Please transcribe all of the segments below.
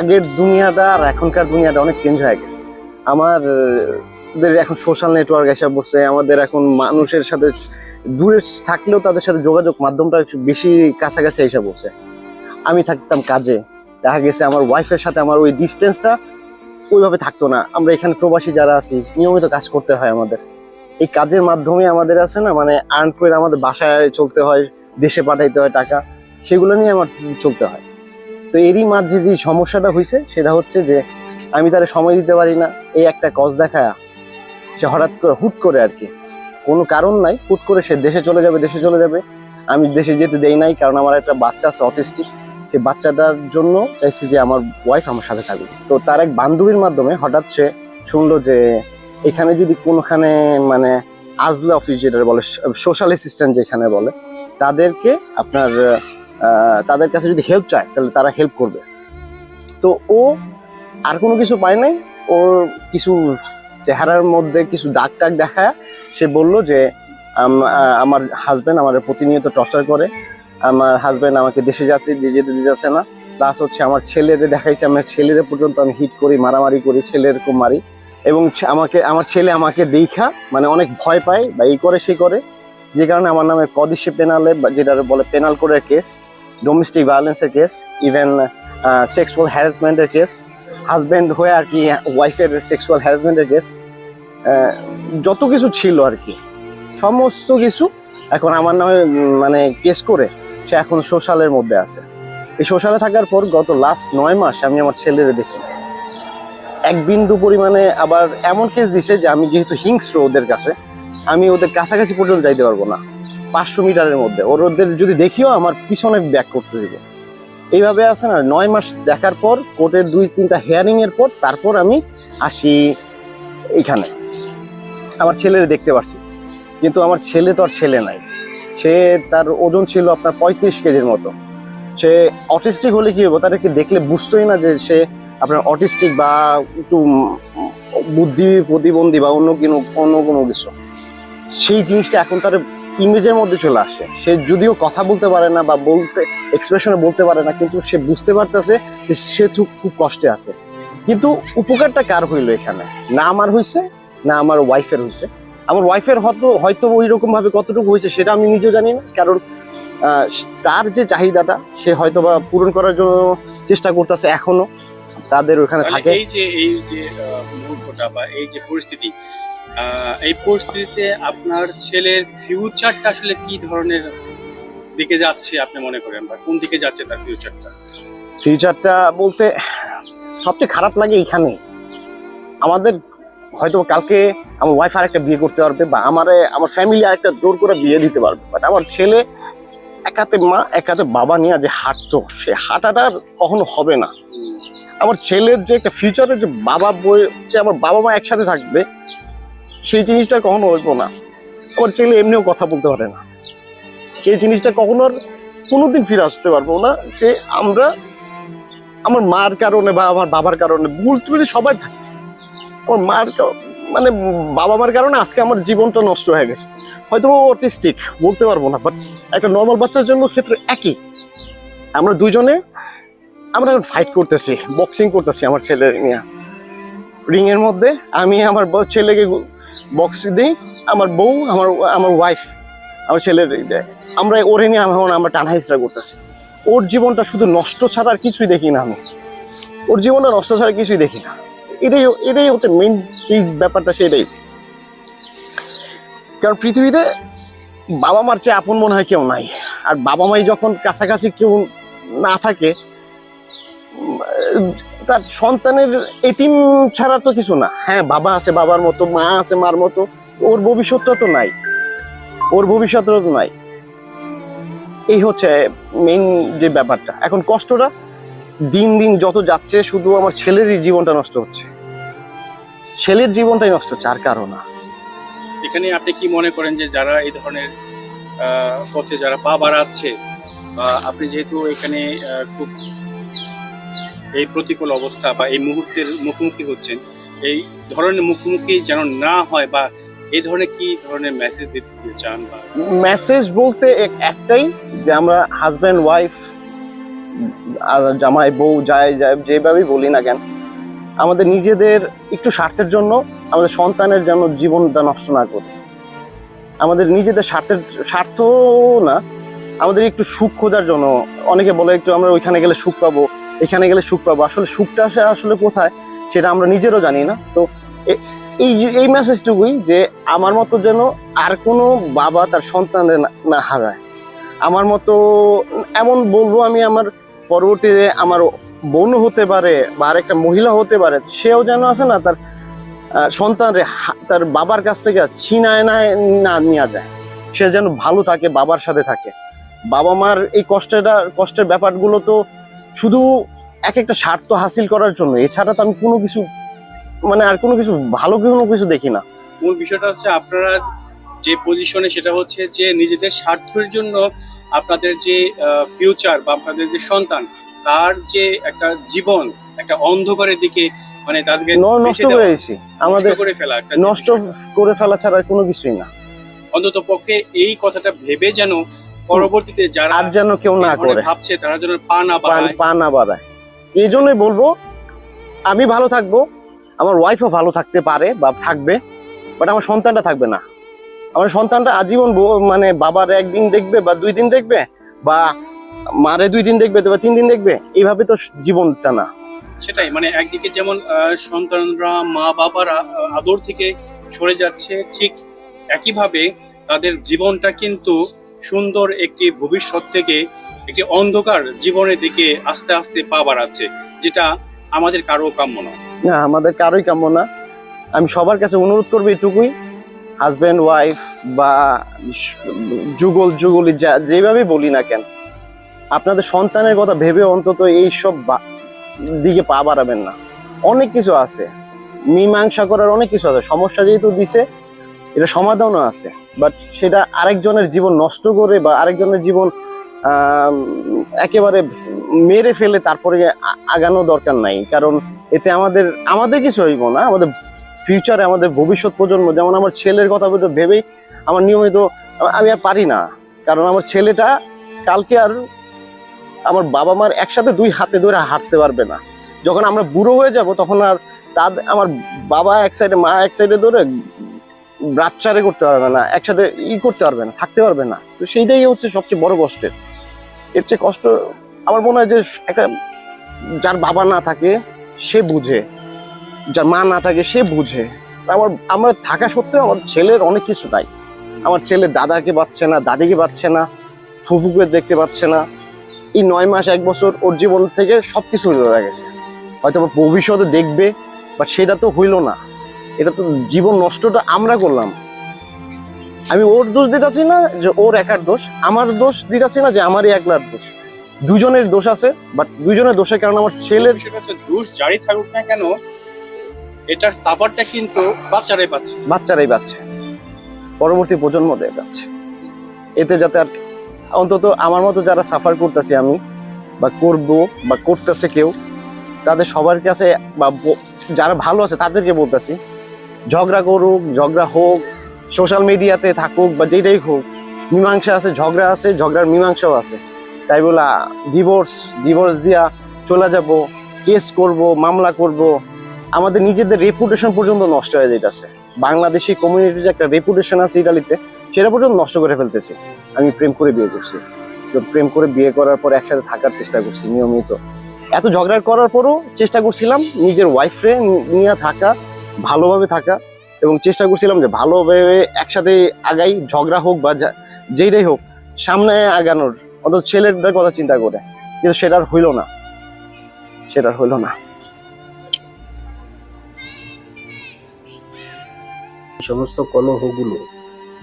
আগের দুনিয়াটা আর এখনকার দুনিয়াটা অনেক চেঞ্জ হয়ে গেছে। আমার এখন সোশ্যাল নেটওয়ার্ক এসে পড়ছে, আমাদের এখন মানুষের সাথে দূরে থাকলেও তাদের সাথে যোগাযোগ মাধ্যমটা বেশি কাছাকাছি এসে পড়ছে। আমি থাকতাম কাজে, দেখা গেছে আমার ওয়াইফের সাথে আমার ওই ডিস্টেন্সটা ওইভাবে থাকতো না। আমরা এখানে প্রবাসী যারা আছি, নিয়মিত কাজ করতে হয় আমাদের। এই কাজের মাধ্যমে আমাদের আছে না মানে আর্ন করে আমাদের বাসায় চলতে হয়, দেশে পাঠাইতে হয় টাকা, সেগুলো নিয়ে আমার চলতে হয়। তো এরই মাঝে যে সমস্যাটা হয়েছে, সেটা হচ্ছে যে আমি তার সময় দিতে পারি না। এই একটা কজ দেখা সে হঠাৎ করে হুট করে আর কি। কোনো কারণ নাই, হুট করে সে দেশে চলে যাবে, দেশে চলে যাবে। আমি দেশে যেতে দেই নাই, কারণ আমার একটা বাচ্চা আছে অটিস্টিক। সেই বাচ্চাটার জন্য চাইছি যে আমার ওয়াইফ আমার সাথে থাকবে তো তার এক বান্ধবীর মাধ্যমে হঠাৎ সে শুনলো যে এখানে যদি কোনোখানে মানে আজলা অফিস যেটা বলে সোশ্যাল অ্যাসিস্ট্যান্ট যেখানে বলে, তাদেরকে আপনার তাদের কাছে যদি হেল্প চায়, তাহলে তারা হেল্প করবে। তো ও আর কোনো কিছু পায় নাই। ওর কিছু চেহারার মধ্যে কিছু দাগ টাগ দেখায় সে বলল যে আমার হাজবেন্ড আমার প্রতিনিয়ত টর্চার করে। আমার হাজবেন্ড আমাকে দেশে যেতে যেতে দিতেছে না। প্লাস হচ্ছে আমার ছেলেরে দেখাইছে, আমার ছেলেরে পর্যন্ত আমি হিট করি, মারামারি করি, ছেলের মারি। এবং আমাকে, আমার ছেলে আমাকে দেখা মানে অনেক ভয় পায় বা এই করে, সে করে। যে কারণে আমার নামে কদিশে পেনালে যেটা বলে পেনাল করে কেস ডোমেস্টিক ভায়োলেন্সের কেস ইভেন সেক্সুয়াল হ্যারাসমেন্টের কেস হাজব্যান্ড হয়ে আর কি ওয়াইফের সেক্সুয়াল হ্যারাসমেন্টের কেস যত কিছু ছিল আর কি, সমস্ত কিছু এখন আমার নামে মানে কেস করে সে এখন সোশ্যালের মধ্যে আছে। এই সোশ্যালে থাকার পর গত লাস্ট নয় মাস আমি আমার ছেলেরে দেখি। এক বিন্দু পরিমাণে আবার এমন কেস দিছে যে আমি যেহেতু হিংস্র ওদের কাছে, আমি ওদের কাছাকাছি পর্যন্ত যাইতে পারব না। পাঁচশো মিটারের মধ্যে। ওর ওদের যদি দেখিও, আমার পিছনে ব্যাক করতে দিব। এইভাবে আছে না, নয় মাস দেখার পর কোর্টের দুই তিনটা হেয়ারিং এর পর তারপর আমি আসি এইখানে। আমার ছেলের দেখতে পারছি। কিন্তু আমার ছেলে তো আর ছেলে নাই। সে তার ওজন ছিল আপনার পঁয়ত্রিশ কেজির মতো। সে অটিস্টিক হলে কি হব তাদেরকে দেখলে বুঝতোই না যে সে আপনার অটিস্টিক বা একটু বুদ্ধি প্রতিবন্ধী বা অন্য কোনো অন্য কোনো কিছু। সেই জিনিসটা এখন তার ইমেজের মধ্যে চলে আসে। সে যদিও কথা বলতে পারে না বা বলতে এক্সপ্রেশনে বলতে পারে না কিন্তু সে বুঝতে পারতেছে যে সে খুব কষ্টে আছে। কিন্তু উপকারটা কার হইল এখানে? না আমার হয়েছে না আমার ওয়াইফের হয়েছে আমার ওয়াইফের হয়তো হয়তো ওই রকম ভাবে কতটুকু হয়েছে সেটা আমি নিজেও জানি না। কারণ তার যে চাহিদাটা সে হয়তো বা পূরণ করার জন্য চেষ্টা করতেছে এখনও। তাদের ওখানে থাকে। এই যে এই যে মুহূর্তটা বা এই যে পরিস্থিতি এই পরিস্থিতিতে আপনার ছেলের ফিউচারটা আসলে কি ধরনের দিকে যাচ্ছে আপনি মনে করেন বা কোন দিকে যাচ্ছে তার ফিউচারটা ফিউচারটা বলতে সবচেয়ে খারাপ লাগে এইখানে আমাদের হয়তো কালকে আমার ওয়াইফ আর একটা বিয়ে করতে পারবে বা আমার আমার ফ্যামিলি আর একটা জোর করে বিয়ে দিতে পারবে। বাট আমার ছেলে একাতে মা একাতে বাবা নিয়ে যে হাঁটতো সে হাঁটাটা কখনো হবে না। আমার ছেলের যে একটা ফিউচারের যে বাবা বই যে আমার বাবা মা একসাথে থাকবে সেই জিনিসটা কখনো হইব না। আমার ছেলে এমনিও কথা বলতে পারে না। সেই জিনিসটা কখনো আর কোনোদিন ফিরে আসতে পারব না যে আমরা আমার মার কারণে বা আমার বাবার কারণে ভুল ত্রুটি সবার থাকে, আমার মার মানে বাবা মার কারণে আজকে আমার জীবনটা নষ্ট হয়ে গেছে। হয়তো অটিস্টিক, বলতে পারব না বাট একটা নর্মাল বাচ্চার জন্য ক্ষেত্রে একই। আমরা দুইজনে আমরা ফাইট করতেছি বক্সিং করতেছি আমার ছেলে নিয়ে। রিংয়ের মধ্যে আমি আমার ছেলেকে বক্স দিই, আমার বউ, আমার আমার ওয়াইফ আমার ছেলের দেয়। আমরা ওরে নিয়ে এখন আমরা টানা হিসরা করতেছি। ওর জীবনটা শুধু নষ্ট ছাড়া আর কিছুই দেখি না আমি। ওর জীবনটা নষ্ট ছাড়া কিছুই দেখি না। এটাই এটাই হচ্ছে মেন এই ব্যাপারটা, সেটাই। কারণ পৃথিবীতে বাবা মার চেয়ে আপন মনে হয় কেউ নাই। আর বাবা মাই যখন কাছাকাছি কেউ না থাকে তার সন্তানের এতিম ছাড়া তো কিছু না। হ্যাঁ বাবা আছে, বাবার মতো, মা আছে, মার মতো। ওর ভবিষ্যৎটা তো নাই। ওর ভবিষ্যৎটা তো নাই। এই হচ্ছে মেইন যে ব্যাপারটা। এখন কষ্টটা দিন দিন যত যাচ্ছে, শুধু আমার ছেলেরই জীবনটা নষ্ট হচ্ছে। ছেলের জীবনটাই নষ্ট হচ্ছে, আর কারও না। এখানে আপনি কি মনে করেন যে যারা এই ধরনের পথে যারা পা বাড়াচ্ছে আপনি যেহেতু এখানে খুব এই প্রতিকূল অবস্থা বা এই মুহূর্তের মুখোমুখি হচ্ছেন, এই ধরনের মুখোমুখি যেন না হয় বা এই ধরনের কি ধরনের মেসেজ দিতে চান বা? মেসেজ বলতে এক- একটাই যে আমরা হাজব্যান্ড ওয়াইফ জামাই, বউ যায় যায় যেভাবেই বলি না কেন, আমাদের নিজেদের একটু স্বার্থের জন্য আমাদের সন্তানের যেন জীবনটা নষ্ট না করে। আমাদের নিজেদের স্বার্থের স্বার্থ না, আমাদের একটু সুখ খোঁজার জন্য, অনেকে বলে একটু আমরা ওইখানে গেলে সুখ পাবো এখানে গেলে সুখ পাবো। আসলে সুখটা আসে আসলে কোথায় সেটা আমরা নিজেরও জানি না। তো এই এই মেসেজটুকুই যে আমার মতো যেন আর কোনো বাবা তার সন্তানের না- হারায়। আমার মতো এমন বলব আমি আমার পরবর্তীতে আমার বোন হতে পারে বা আরেকটা মহিলা হতে পারে, সেও যেন আছে না তার সন্তানরে তার বাবার কাছ থেকে ছিনায় না না নেওয়া যায়। সে যেন ভালো থাকে, বাবার সাথে থাকে। বাবা মার এই কষ্টেটা, কষ্টের ব্যাপারগুলো তো শুধু এক একটা স্বার্থ হাসিল করার জন্য এছাড়া তো আমি কোনো কিছু মানে আর কোনো কিছু ভালো কোনো কিছু দেখি না। মূল বিষয়টা হচ্ছে আপনারা যে পজিশনে সেটা হচ্ছে যে নিজেদের স্বার্থের জন্য আপনাদের যে ফিউচার বা আপনাদের যে সন্তান তার যে একটা জীবন একটা অন্ধকারের দিকে মানে তাদেরকে নষ্ট করে দিয়েছি আমাদের করে ফেলা একটা নষ্ট করে ফেলা ছাড়া কোনো কিছুই না। অন্তত পক্ষে এই কথাটা ভেবে যেন পরবর্তীতে যারা আর যেন কেউ না করে। ভাবছে তারা যেন পা না বাড়ায়। পা না বাড়ায়। এই জন্যই বলব আমি ভালো থাকব আমার ওয়াইফও ভালো থাকতে পারে বা থাকবে বাট আমার সন্তানটা থাকবে না। আমার সন্তানটা আজীবন মানে বাবার একদিন দেখবে বা দুই দিন দেখবে বা মারে দুই দিন দেখবে বা তিন দিন দেখবে এইভাবে তো জীবনটা না। সেটাই মানে একদিকে যেমন সন্তানরা মা বাবারা আদর থেকে সরে যাচ্ছে ঠিক একইভাবে তাদের জীবনটা কিন্তু সুন্দর একটি ভবিষ্যৎ থেকে একটি অন্ধকার জীবনের দিকে আস্তে আস্তে পা বাড়াচ্ছে, যেটা আমাদের কারও কাম্য না, আমাদের কারোই কাম্য না। আমি সবার কাছে অনুরোধ করব এটুকুই হাজব্যান্ড ওয়াইফ বা যুগল যুগলি যা যেভাবে বলি না কেন, আপনাদের সন্তানের কথা ভেবে অন্তত এইসব বা- দিকে পা বাড়াবেন না। অনেক কিছু আছে, মীমাংসা করার অনেক কিছু আছে। সমস্যা যেহেতু দিছে এটা সমাধানও আছে বাট সেটা আরেকজনের জীবন নষ্ট করে বা আরেকজনের জীবন একেবারে মেরে ফেলে তারপরে আগানো দরকার নাই। কারণ এতে আমাদের আমাদের কিছু হইব না, আমাদের ফিউচারে আমাদের ভবিষ্যৎ প্রজন্ম, যেমন আমার ছেলের কথা বলতে ভেবেই আমার নিয়মিত, আমি আর পারি না। কারণ আমার ছেলেটা কালকে আর আমার বাবা মার একসাথে দুই হাতে ধরে হাঁটতে পারবে না। যখন আমরা বুড়ো হয়ে যাব, তখন আর তাদের আমার বাবা এক সাইডে মা এক সাইডে ধরে বাচ্চারে করতে পারবে না, একসাথে ই করতে পারবে না, থাকতে পারবে না। তো সেইটাই হচ্ছে সবচেয়ে বড় কষ্টের। এর চেয়ে কষ্ট, আমার মনে হয় যে একটা যার বাবা না থাকে, সে বুঝে। যার মা না থাকে, সে বুঝে। আমার, আমরা থাকা সত্ত্বেও আমার ছেলের অনেক কিছু নাই আমার ছেলে দাদাকে পাচ্ছে না, দাদিকে পাচ্ছে না, ফুফুকে দেখতে পাচ্ছে না। এই নয় মাস, এক বছর ওর জীবন থেকে সবকিছু হয়ে গেছে। হয়তো ভবিষ্যতে দেখবে বা সেটা তো হইল না। এটা তো জীবন নষ্টটা আমরা করলাম। আমি ওর দোষ দিতেছি না যে ওর একার দোষ আমার দোষ দিতেছি না যে আমারই একলার দোষ। দুজনের দোষ আছে বাট দুজনের দোষের কারণে আমার ছেলের দোষ জারি থাকুক না কেন এটার সাফারটা কিন্তু বাচ্চারাই পাচ্ছে। বাচ্চারাই পাচ্ছে। পরবর্তী প্রজন্ম দিয়ে যাচ্ছে। এতে যাতে আর অন্তত আমার মতো যারা সাফার করতেছি আমি বা করব বা করতেছে কেউ তাদের সবার কাছে বা যারা ভালো আছে তাদেরকে বলতেছি ঝগড়া করুক, ঝগড়া হোক সোশ্যাল মিডিয়াতে থাকুক বা যেটাই হোক, মীমাংসা আছে, ঝগড়া আছে, ঝগড়ার মীমাংসাও আছে। তাই বলা ডিভোর্স ডিভোর্স দিয়া চলে যাব কেস করব, মামলা করব। আমাদের নিজেদের রেপুটেশন পর্যন্ত নষ্ট হয়ে যাইতেছে। বাংলাদেশি কমিউনিটির যে একটা রেপুটেশন আছে ইটালিতে সেটা পর্যন্ত নষ্ট করে ফেলতেছে। আমি প্রেম করে বিয়ে করছি। তো প্রেম করে বিয়ে করার পর একসাথে থাকার চেষ্টা করছি, নিয়মিত। এত ঝগড়া করার পরও চেষ্টা করছিলাম, নিজের ওয়াইফরে নিয়ে থাকা ভালোভাবে থাকা এবং চেষ্টা করছিলাম যে ভালোভাবে একসাথে আগাই, ঝগড়া হোক বা যেইটাই হোক, সামনে আগানোর। অন্তত ছেলেটার কথা চিন্তা করে। কিন্তু সেটা আর হইল না। সেটা আর হইল না। সমস্ত কলহগুলো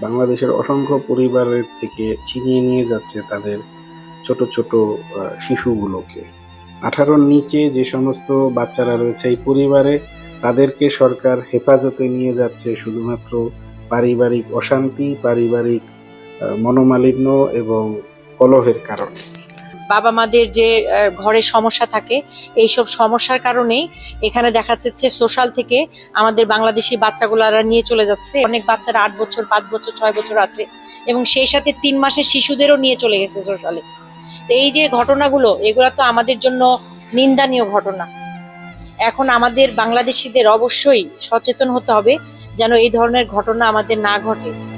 বাংলাদেশের অসংখ্য পরিবারের থেকে ছিনিয়ে নিয়ে যাচ্ছে তাদের ছোট ছোট শিশুগুলোকে। আঠারোর নিচে যে সমস্ত বাচ্চারা রয়েছে, এই পরিবারে তাদেরকে সরকার হেফাজতে নিয়ে যাচ্ছে শুধুমাত্র পারিবারিক অশান্তি, পারিবারিক মনোমালিন্য এবং কলহের কারণে। বাবা মাদের যে ঘরে সমস্যা থাকে, এইসব সমস্যার কারণেই এখানে দেখা যাচ্ছে সোশ্যাল থেকে আমাদের বাংলাদেশি বাচ্চাগুলারা নিয়ে চলে যাচ্ছে। অনেক বাচ্চারা আট বছর, পাঁচ বছর, ছয় বছর আছে এবং সেই সাথে তিন মাসের শিশুদেরও নিয়ে চলে গেছে সোশ্যালে। তো এই যে ঘটনাগুলো, এগুলো তো আমাদের জন্য নিন্দানীয় ঘটনা। এখন আমাদের বাংলাদেশিদের অবশ্যই সচেতন হতে হবে যেন এই ধরনের ঘটনা আমাদের না ঘটে।